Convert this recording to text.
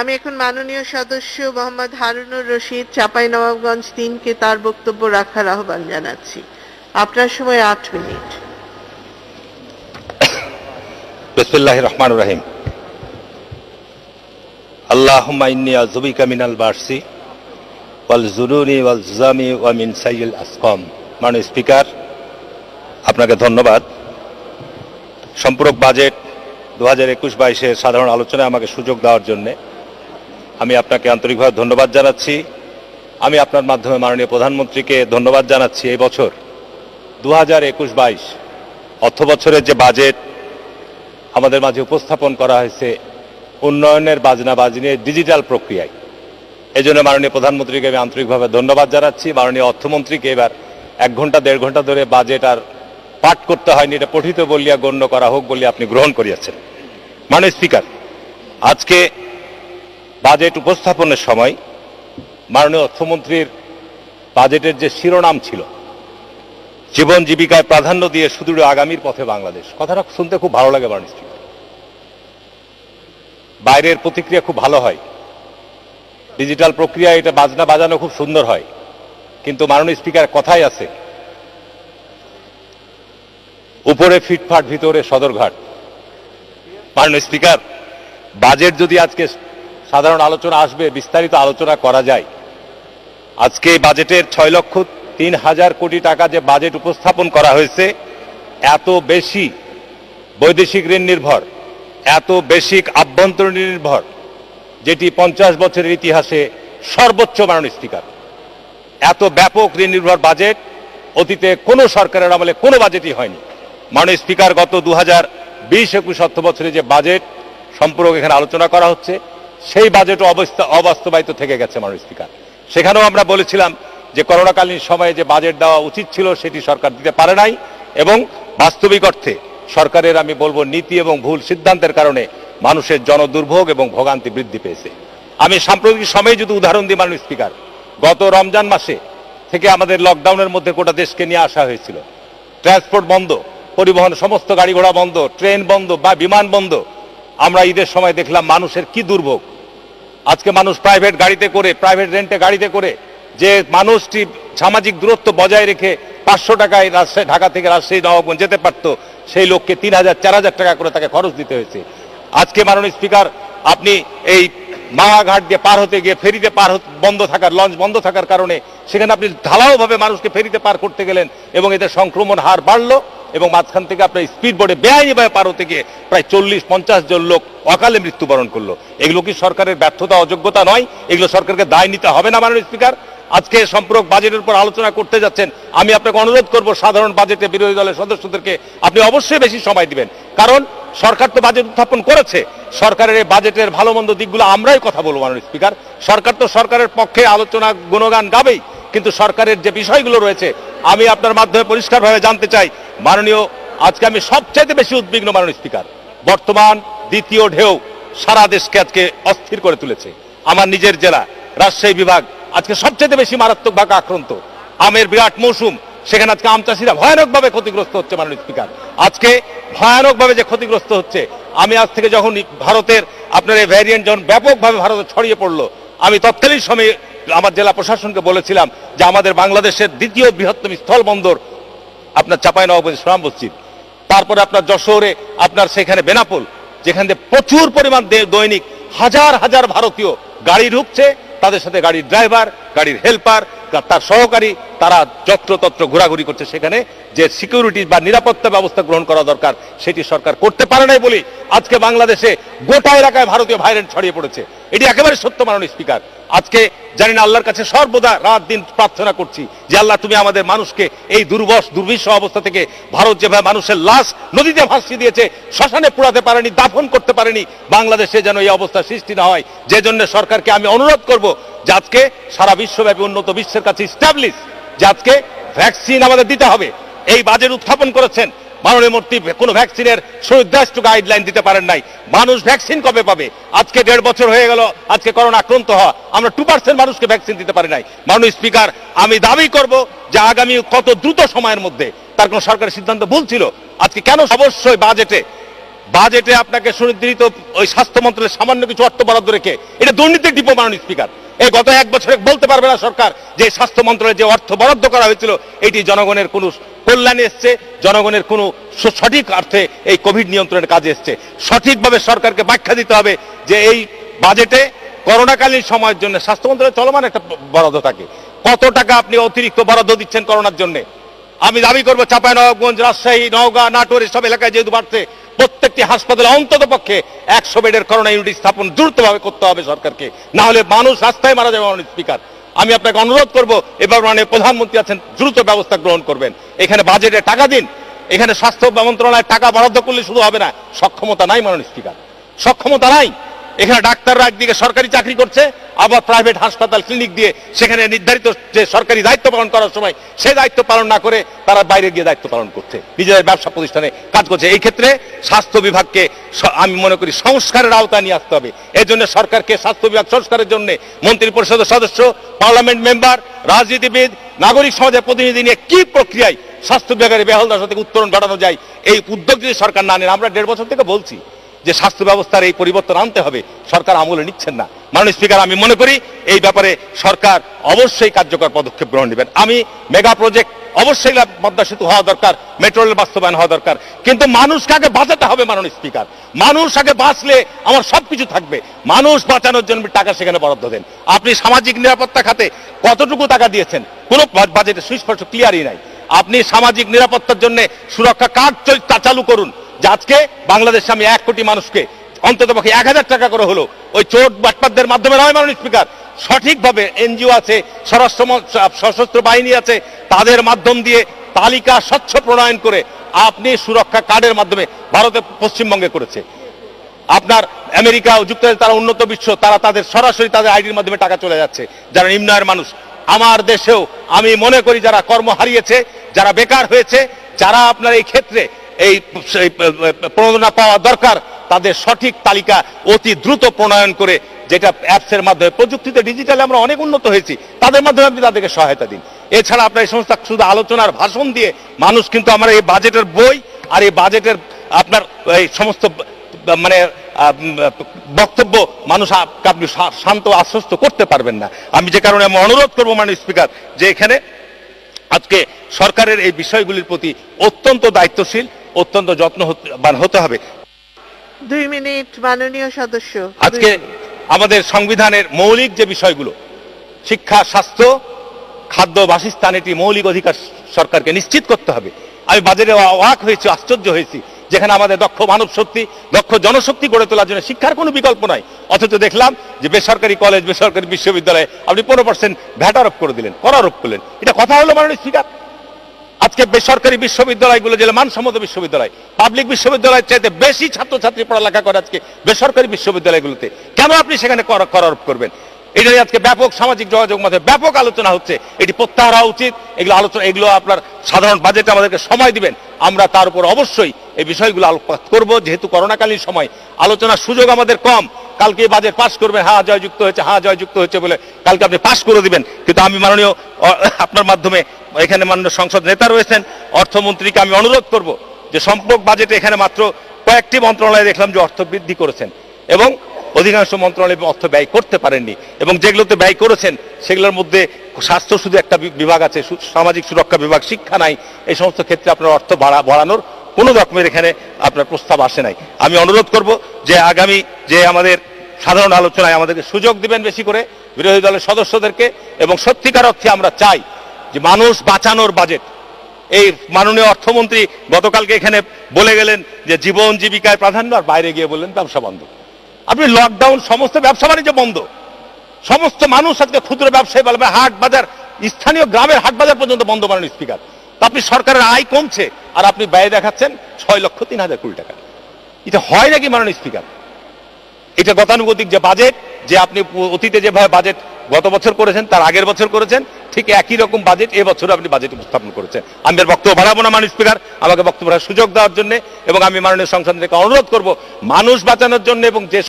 আমি এখন মাননীয় সদস্য মোহাম্মদ হারুনুর রশিদ চাপাই নবাবগঞ্জ তিনকে তার বক্তব্য রাখার আহ্বান জানাচ্ছি। আপনার সময় আট মিনিট। বিসমিল্লাহ রহমান রহিম। আল্লাহুম্মা ইন্নী আযুবিকা মিনাল বারসি ওয়াল জুরুনি ওয়াল জুজামি ওয়া মিন সাইয়িল আসকাম। মাননীয় স্পিকার, আপনাকে ধন্যবাদ। সম্পূরক বাজেট দু হাজার একুশ বাইশের সাধারণ আলোচনায় আমাকে সুযোগ দেওয়ার জন্যে আমি আপনাকে আন্তরিকভাবে ধন্যবাদ জানাচ্ছি। আমি আপনার মাধ্যমে মাননীয় প্রধানমন্ত্রীকে ধন্যবাদ জানাচ্ছি এই বছর দু হাজার একুশ বাইশ, অর্থ বছরের যে বাজেট আমাদের মাঝে উপস্থাপন করা হয়েছে উন্নয়নের বাজনা বাজনে ডিজিটাল প্রক্রিয়ায়। এই জন্য মাননীয় প্রধানমন্ত্রীকে আমি আন্তরিকভাবে ধন্যবাদ জানাচ্ছি। মাননীয় অর্থমন্ত্রীকে এবার এক ঘণ্টা, দেড় ঘণ্টা ধরে বাজেট আর পাঠ করতে হয়নি, এটা পঠিত বলিয়া গণ্য করা হোক বলে আপনি গ্রহণ করিয়াছেন। মানে স্পিকার, আজকে বাজেট উপস্থাপনের সময় মাননীয় অর্থমন্ত্রীর বাজেটের যে শিরোনাম ছিল, জীবন জীবিকায় প্রাধান্য দিয়ে সুদূর আগামীর পথে বাংলাদেশ, কথাটা শুনতে খুব ভালো লাগে মাননীয় বাইরের প্রতিক্রিয়া খুব ভালো হয়। ডিজিটাল প্রক্রিয়া এটা বাজনা বাজানো খুব সুন্দর হয়। কিন্তু মাননীয় স্পিকার কথাই আছে, উপরে ফিটফাট, ভিতরে সদরঘাট। মাননীয় স্পিকার, বাজেট যদি আজকে সাধারণ আলোচনা আসবে, বিস্তারিত আলোচনা করা যায়। আজকে বাজেটের ছয় লক্ষ তিন হাজার কোটি টাকা যে বাজেট উপস্থাপন করা হয়েছে, এত বেশি বৈদেশিক ঋণ নির্ভর, এত বেশি আভ্যন্তরীণ নির্ভর, যেটি পঞ্চাশ বছরের ইতিহাসে সর্বোচ্চ মাননীয় এত ব্যাপক ঋণ নির্ভর বাজেট অতীতে কোনো সরকারের আমলে কোনো বাজেটই হয়নি। মাননীয় স্পিকার, গত দু হাজার বিশ একুশ অর্থ বছরে যে বাজেট সম্পর্ক এখানে আলোচনা করা হচ্ছে সেই বাজেটও অবস্থা, অবাস্তবায়িত থেকে গেছে মানুষ স্পিকার। সেখানেও আমরা বলেছিলাম যে করোনাকালীন সময়ে যে বাজেট দেওয়া উচিত ছিল, সেটি সরকার দিতে পারে নাই এবং বাস্তবিক অর্থে সরকারের, আমি বলব, নীতি এবং ভুল সিদ্ধান্তের কারণে মানুষের জনদুর্ভোগ এবং ভোগান্তি বৃদ্ধি পেয়েছে। আমি সাম্প্রতিক সময়ে যদি উদাহরণ দিই মানুষ স্পিকার, গত রমজান মাসে থেকে আমাদের লকডাউনের মধ্যে গোটা দেশকে নিয়ে আসা হয়েছিল। ট্রান্সপোর্ট বন্ধ, পরিবহন সমস্ত গাড়ি ঘোড়া বন্ধ ট্রেন বন্ধ বা বিমান বন্ধ। আমরা ঈদের সময় দেখলাম মানুষের কি দুর্ভোগ। আজকে মানুষ প্রাইভেট গাড়িতে করে প্রাইভেট রেন্টে গাড়িতে করে, যে মানুষটি সামাজিক দূরত্ব বজায় রেখে পাঁচশো টাকায় রাজশাহী, ঢাকা থেকে রাজশাহী, নবাবগঞ্জ যেতে পারতো, সেই লোককে তিন হাজার, চার হাজার টাকা করে তাকে খরচ দিতে হয়েছে। আজকে মাননীয় স্পিকার, আপনি এই মাঘাট দিয়ে পার হতে গিয়ে ফেরিতে পার বন্ধ থাকার, লঞ্চ বন্ধ থাকার কারণে সেখানে আপনি ঢালাওভাবে মানুষকে ফেরিতে পার করতে গেলেন এবং এতে সংক্রমণ হার বাড়লো। এবং মাঝখান থেকে আপনার স্পিড বোর্ডে বেআইনিভাবে পার গিয়ে প্রায় চল্লিশ, পঞ্চাশ জন লোক অকালে মৃত্যুবরণ করল। এগুলো কি সরকারের ব্যর্থতা, অযোগ্যতা নয়? এগুলো সরকারকে দায় নিতে হবে না, মাননীয় স্পিকার? আজকে সম্পর্ক বাজেটের উপর আলোচনা করতে যাচ্ছেন, আমি আপনাকে অনুরোধ করব সাধারণ বাজেটে বিরোধী দলের সদস্যদেরকে আপনি অবশ্যই বেশি সময় দিবেন। কারণ সরকার তো বাজেট উত্থাপন করেছে, সরকারের এই বাজেটের ভালো মন্দ দিকগুলো আমরাই কথা বলব, মাননীয় স্পিকার। সরকার তো সরকারের পক্ষে আলোচনা, গুণগান গাবেই, কিন্তু সরকারের যে বিষয়গুলো রয়েছে আমি আপনার মাধ্যমে পরিষ্কারভাবে জানতে চাই, মাননীয়, আজকে আমি সবচাইতে বেশি উদ্বিগ্ন মাননীয় স্পিকার, বর্তমান দ্বিতীয় ঢেউ সারা দেশকে আজকে অস্থির করে তুলেছে। আমার নিজের জেলা, রাজশাহী বিভাগ, আজকে সবচেয়ে বেশি মারাত্মকভাবে আক্রান্ত। আমের বিরাট মৌসুম, সেখানে আজকে আম চাষিরা ভয়ানকভাবে ক্ষতিগ্রস্ত হচ্ছে মাননীয় স্পিকার। আজকে ভয়ানকভাবে যে ক্ষতিগ্রস্ত হচ্ছে, আমি আজ থেকে যখন ভারতের, আপনার এই ভ্যারিয়েন্ট যখন ব্যাপকভাবে ভারতে ছড়িয়ে পড়ল, আমি তৎকালীন সময়ে আমার জেলা প্রশাসনকে বলেছিলাম যে আমাদের বাংলাদেশের দ্বিতীয় বৃহত্তম স্থলবন্দর আপনার চাপাই নবাবগঞ্জ সোনাম মসজিদ। তারপরে আপনার যশোরে, আপনার সেখানে বেনাপোল, যেখান থেকে প্রচুর পরিমাণ দৈনিক হাজার হাজার ভারতীয় গাড়ি ঢুকছে, তাদের সাথে গাড়ির ড্রাইভার গাড়ির হেল্পার তার সহকারী, তারা যত্রতত্র ঘোরাঘুরি করছে সেখানে যে সিকিউরিটি বা নিরাপত্তা ব্যবস্থা গ্রহণ করা দরকার, সেটি সরকার করতে পারে নাই বলে আজকে বাংলাদেশে গোটা এলাকায় ভারতীয় ভাইরেন্ট ছড়িয়ে পড়েছে। এটি একেবারে সত্য মাননীয় স্পিকার। আজকে জানি না আল্লাহর কাছে সর্বদা রাত দিন প্রার্থনা করছি যে, আল্লাহ, তুমি আমাদের মানুষকে এই দুর্বশ দুর্বিষ অবস্থা থেকে ভারত যেভাবে মানুষের লাশ নদীতে ভাসিয়ে দিয়েছে, শ্মশানে পোড়াতে পারেনি, দাফন করতে পারেনি, বাংলাদেশে যেন এই অবস্থা সৃষ্টি না হয় যে জন্য সরকারকে আমি অনুরোধ করব যে সারা বিশ্বব্যাপী উন্নত বিশ্বের কাছে স্টাবলিশ যে ভ্যাকসিন আমাদের দিতে হবে। এই বাজেট উত্থাপন করেছেন মাননীয় মূর্তি কোনো ভ্যাকসিনের সুনির্দিষ্ট গাইডলাইন দিতে পারেন নাই। মানুষ ভ্যাকসিন কবে পাবে? আজকে দেড় বছর হয়ে গেল, আজকে করোনা আক্রান্ত হওয়া। আমরা টু পার্সেন্ট মানুষকে ভ্যাকসিন দিতে পারি নাই। মাননীয় স্পিকার আমি দাবি করব যে আগামী কত দ্রুত সময়ের মধ্যে, তার কোন সরকারের সিদ্ধান্ত ভুল ছিল? আজকে কেন অবশ্যই বাজেটে বাজেটে আপনাকে সুনির্ধারিত ওই স্বাস্থ্য মন্ত্রণালয়ের সামান্য কিছু অর্থ বরাদ্দ রেখে, এটা দুর্নীতির ডিপো, মাননীয় স্পিকার এই গত এক বছরে বলতে পারবে না সরকার যে স্বাস্থ্য মন্ত্রণালয়ে যে অর্থ বরাদ্দ করা হয়েছিল, এটি জনগণের কোনো কল্যাণে এসছে, জনগণের কোনো সঠিক অর্থে এই কোভিড নিয়ন্ত্রণের কাজে এসছে। সঠিকভাবে সরকারকে ব্যাখ্যা দিতে হবে যে এই বাজেটে করোনাকালীন সময়ের জন্য স্বাস্থ্য মন্ত্রণালয়ে চলমান একটা বরাদ্দ থাকে। কত টাকা আপনি অতিরিক্ত বরাদ্দ দিচ্ছেন করোনার জন্য? আমি দাবি করব, চাঁপাইনবাবগঞ্জ, রাজশাহী, নওগাঁ, নাটোর, এসব এলাকায় যেহেতু বাড়ছে প্রত্যেকটি হাসপাতালে অন্তত পক্ষে একশো বেডের করোনা ইউনিট স্থাপন দ্রুতভাবে করতে হবে সরকারকে। না হলে মানুষ রাস্তায় মারা যাবে, মাননীয় স্পিকার। আমি আপনাকে অনুরোধ করব, এবার মানে প্রধানমন্ত্রী আছেন, দ্রুত ব্যবস্থা গ্রহণ করবেন। এখানে বাজেটে টাকা দিন। এখানে স্বাস্থ্য মন্ত্রণালয়ের টাকা বরাদ্দ করলে শুধু হবে না, সক্ষমতা নাই, মাননীয় স্পিকার। সক্ষমতা নাই। এখানে ডাক্তাররা একদিকে সরকারি চাকরি করছে, আবার প্রাইভেট হাসপাতাল ক্লিনিক দিয়ে সেখানে নির্ধারিত যে সরকারি দায়িত্ব পালন করার সময় সেই দায়িত্ব পালন না করে তারা বাইরে গিয়ে দায়িত্ব পালন করছে, নিজেদের ব্যবসা প্রতিষ্ঠানে কাজ করছে। এই ক্ষেত্রে স্বাস্থ্য বিভাগকে আমি মনে করি সংস্কারের আওতায় নিয়ে আসতে হবে। এই জন্য সরকারকে স্বাস্থ্য বিভাগ সংস্কারের জন্য মন্ত্রী পরিষদের সদস্য, পার্লামেন্ট মেম্বার, রাজনীতিবিদ, নাগরিক সমাজের প্রতিনিধি নিয়ে কি প্রক্রিয়ায় স্বাস্থ্য বিভাগের বেহাল দশা থেকে উত্তরণ ঘটানো যায়, এই উদ্যোগ যদি সরকার না নেন আমরা দেড় বছর থেকে বলছি যে স্বাস্থ্য ব্যবস্থার এই পরিবর্তন আনতে হবে, সরকার আমলে নিচ্ছেন না। মাননীয় স্পিকার, আমি মনে করি এই ব্যাপারে সরকার অবশ্যই কার্যকর পদক্ষেপ গ্রহণ নেবেন। আমি মেগা প্রজেক্ট অবশ্যই পদ্মা সেতু হওয়া দরকার, মেট্রো রেল বাস্তবায়ন হওয়া দরকার। কিন্তু মানুষকে আগে বাঁচাতে হবে, মাননীয় স্পিকার? মানুষ আগে বাঁচলে আমার সব কিছু থাকবে? মানুষ বাঁচানোর জন্য টাকা সেখানে বরাদ্দ দেন। আপনি সামাজিক নিরাপত্তা খাতে কতটুকু টাকা দিয়েছেন? কোনো বাজেটে সুস্পষ্ট ক্লিয়ারই নাই। আপনি সামাজিক নিরাপত্তার জন্য সুরক্ষা কার্ড চল- চালু করুন। আজকে বাংলাদেশে আমি এক কোটি মানুষকে, অন্তত পক্ষে এক হাজার টাকা করে হলো, ওই চোট বাটপাতদের মাধ্যমে নয়, মাননীয় স্পিকার। সঠিকভাবে এনজিও আছে, স্বরাষ্ট্র সশস্ত্র বাহিনী আছে, তাদের মাধ্যম দিয়ে তালিকা স্বচ্ছ প্রণয়ন করে আপনি সুরক্ষা কার্ডের মাধ্যমে ভারতে পশ্চিমবঙ্গে করেছে। আপনার আমেরিকা ও যুক্তরাজ্য তারা উন্নত বিশ্ব, তারা তাদের সরাসরি তাদের আইডির মাধ্যমে টাকা চলে যাচ্ছে, যারা নিম্ন আয়ের মানুষ। আমার দেশেও আমি মনে করি যারা কর্ম হারিয়েছে, যারা বেকার হয়েছে, যারা আপনার এই ক্ষেত্রে এই প্রণোদনা পাওয়া দরকার। তাদের সঠিক তালিকা অতি দ্রুত প্রণয়ন করে যেটা অ্যাপসের মাধ্যমে, প্রযুক্তিতে ডিজিটালে আমরা অনেক উন্নত হয়েছি, তাদের মাধ্যমে আপনি তাদেরকে সহায়তা দিন। এছাড়া আপনার এই সমস্ত শুধু আলোচনার ভাষণ দিয়ে মানুষ কিন্তু আমার এই বাজেটের বই আর এই বাজেটের আপনার এই সমস্ত মানে বক্তব্য মানুষ আপনি শান্ত, আশ্বস্ত করতে পারবেন না। আমি যে কারণে আমি অনুরোধ করব মাননীয় স্পিকার, যে এখানে আজকে সরকারের এই বিষয়গুলির প্রতি অত্যন্ত দায়িত্বশীল অত্যন্ত যত্নবান হতে হবে। দুই মিনিট মাননীয় সদস্য। আজকে আমাদের সংবিধানের মৌলিক যে বিষয়গুলো শিক্ষা স্বাস্থ্য খাদ্য বাসস্থান এটি মৌলিক অধিকার সরকারকে নিশ্চিত করতে হবে। আমি বাজারে অবাক হয়েছি আশ্চর্য হয়েছি যেখানে আমাদের দক্ষ মানব শক্তি দক্ষ জনশক্তি গড়ে তোলার জন্য শিক্ষার কোনো বিকল্প নাই। অথচ দেখলাম যে বেসরকারি কলেজ বেসরকারি বিশ্ববিদ্যালয়ে আপনি পনেরো পার্সেন্ট ভ্যাট আরোপ করে দিলেন কর আরোপ করলেন। এটা কথা হলো মাননীয় স্পিকার। আজকে বেসরকারি বিশ্ববিদ্যালয়গুলো যে মানসম্মত বিশ্ববিদ্যালয় পাবলিক বিশ্ববিদ্যালয়ের চাইতে বেশি ছাত্রছাত্রী পড়ালেখা করে আজকে বেসরকারি বিশ্ববিদ্যালয়গুলোতে। কেন আপনি সেখানে কর করবেন? এটা আজকে ব্যাপক সামাজিক যোগাযোগ মাধ্যমে ব্যাপক আলোচনা হচ্ছে। এটি প্রত্যাহার হওয়া উচিত। এগুলো আলোচনা, এগুলো আপনার সাধারণ বাজেটে আমাদেরকে সময় দিবেন। আমরা তার উপর অবশ্যই এই বিষয়গুলো আলোকপাত করব। যেহেতু করোনাকালীন সময়, আলোচনার সুযোগ আমাদের কম। কালকে বাজেট পাশ করবেন হ্যাঁ জয়যুক্ত হয়েছে হ্যাঁ জয়যুক্ত হয়েছে বলে কালকে আপনি পাশ করে দিবেন। কিন্তু আমি মাননীয় আপনার মাধ্যমে এখানে মাননীয় সংসদ নেতা রয়েছেন, অর্থমন্ত্রীকে আমি অনুরোধ করব যে সম্পর্ক বাজেটে এখানে মাত্র কয়েকটি মন্ত্রণালয়ে দেখলাম যে অর্থ বৃদ্ধি করেছেন এবং অধিকাংশ মন্ত্রণালয়ে অর্থ ব্যয় করতে পারেননি এবং যেগুলোতে ব্যয় করেছেন সেগুলোর মধ্যে স্বাস্থ্য শুধু একটা বিভাগ আছে সামাজিক সুরক্ষা বিভাগ, শিক্ষা নাই, এই সমস্ত ক্ষেত্রে আপনার অর্থ বাড়া, বাড়ানোর কোনো রকমের এখানে আপনার প্রস্তাব আসে নাই। আমি অনুরোধ করব যে আগামী যে আমাদের সাধারণ আলোচনায় আমাদেরকে সুযোগ দিবেন বেশি করে বিরোধী দলের সদস্যদেরকে এবং সত্যিকার অর্থে আমরা চাই যে মানুষ বাঁচানোর বাজেট। এই মাননীয় অর্থমন্ত্রী গতকালকে এখানে বলে গেলেন যে জীবন জীবিকায় প্রাধান্য, আর বাইরে গিয়ে বললেন ব্যবসা বন্ধ। আপনি লকডাউন সমস্ত ব্যবসা বাণিজ্য বন্ধ। সমস্ত মানুষ আজকে ক্ষুদ্র ব্যবসায়ী বলবে হাট বাজার, স্থানীয় গ্রামের হাট বাজার পর্যন্ত বন্ধ মাননীয় স্পিকার আপনি সরকারের আয় কমছে, আর আপনি ব্যয় দেখাচ্ছেন ছয় লক্ষ তিন হাজার কোটি টাকা। এটা হয় নাকি মাননীয় স্পিকার? এটা গতানুগতিক যে বাজেট যে আপনি অতীতে যেভাবে বাজেট গত বছর করেছেন, তার আগের বছর করেছেন, ঠিক একই রকম বাজেট এবছর আপনি বাজেট উপস্থাপন করেছেন। আমি আর বক্তব্য বাড়াবো না, মাননীয় স্পিকার। আমাকে বক্তব্য সুযোগ দেওয়ার জন্য এবং আমি মাননীয় সংসদ থেকে অনুরোধ করব, মানুষ বাঁচানোর জন্য এবং যে